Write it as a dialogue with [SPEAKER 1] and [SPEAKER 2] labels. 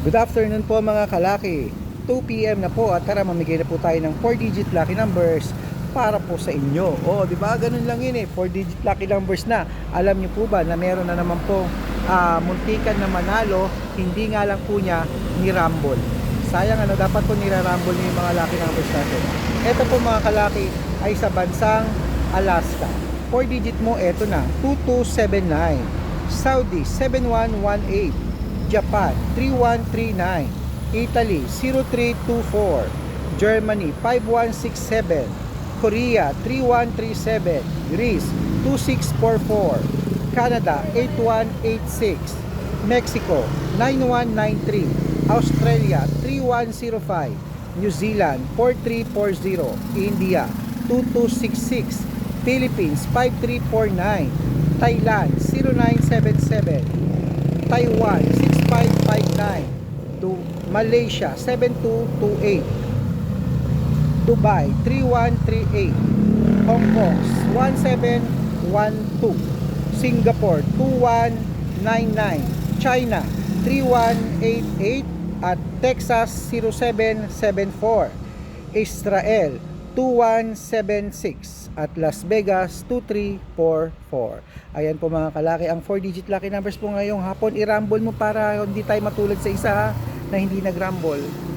[SPEAKER 1] Good afternoon po mga kalaki. 2pm na po at tara mamigay na po tayo ng 4-digit lucky numbers para po sa inyo. O, di ba? Ganun lang yun eh. 4-digit lucky numbers na. Alam niyo po ba na meron na naman po ah, muntikan na manalo, hindi nga lang po niya ni-rumble. Sayang ano, dapat po nira-rumble niyo yung mga lucky numbers natin. Ito po mga kalaki ay sa bansang Alaska. 4-digit mo, eto na. 2279. Saudi 7118. Japan 3139. Italy 0324. Germany 5167. Korea 3137. Greece 2644. Canada 8186. Mexico 9193. Australia 3105. New Zealand 4340. India 2266. Philippines 5349. Thailand 0977. Taiwan 6559. To Malaysia 7228. Dubai 3138. Hong Kong 1712. Singapore 2199. China 3188 at Texas 0774. Israel 2176 at Las Vegas 2344. Ayan po mga kalaki, ang 4-digit lucky numbers po ngayong hapon, i-rumble mo para hindi tayo matulad sa isa ha, na hindi nag-rumble.